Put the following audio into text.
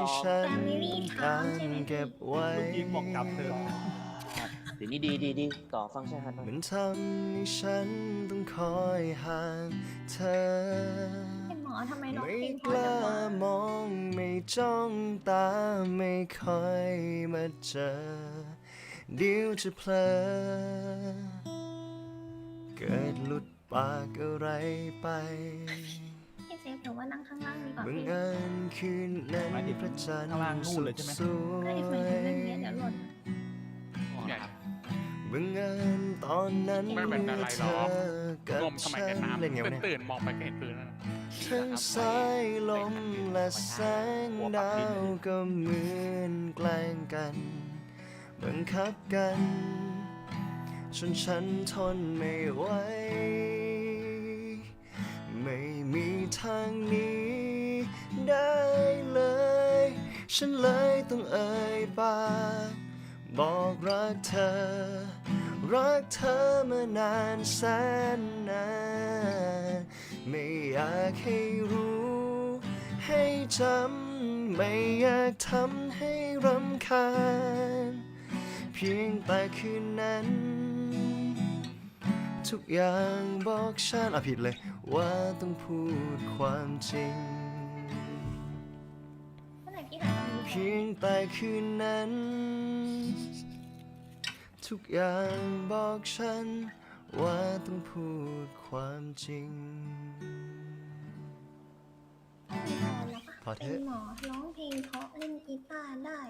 ที่ฉัน Family การ Town ใช่ไหมพี่เก็บไว้ลูกยิงบอกกลับเถอะเดี๋ยวนี้ดีดีดีต่อฟังใช่ฮันหน่อยมันทำให้ฉันต้องคอยห่างเธอ เป็นหมอทำไมร้องไม่เพลงเพกราะจัล้างวะมองไม่จ้องตาไม่ค่อยมาเจอเดี๋ยวจะเพลอเกิดหลุดปากอะไรไป พี่เซฟหรือว่านั่งข้างล่างดีกว่าบังพี่เอิญ คืนนั้นหมายถึงพระจันทร์ข้างล่างนู่นเลยใช่ไหมสวก็อีกหมายถึงเรื่องนี้ยเดี๋ยวหล่นใหญ่บังเอิญตอนนั้นไม่เป็นอะไรหรอกเธกับงมสมัยฉักันเล่นไงน้ำวะเนี่ยตื่นๆมองไปก็เห็นปืนแล้วนะทั้งสายลมและแสงดาวก็เหมือนแกล้งกัน บังคับกันจนฉันทนไม่ไหว ไม่มีทางหนี้ ฉันเลยต้องเอ่ยปากบอกรักเธอ รักเธอมานานแสนนานไม่อยากให้รู้ ให้จำไม่อยากทำให้รำคาญ เพียงแต่คืนนั้น ทุกอย่างบอกฉันอะผิดเลยว่าต้องพูดความจริง เพียนงแต่คืนนั้น ทุกอย่างบอกฉัน ว่าต้องพูดความจริงมีแฟนแล้วปะพอเถเป็อะ นหมอร้องเพลงเพราะเล่นกีตาร์ได้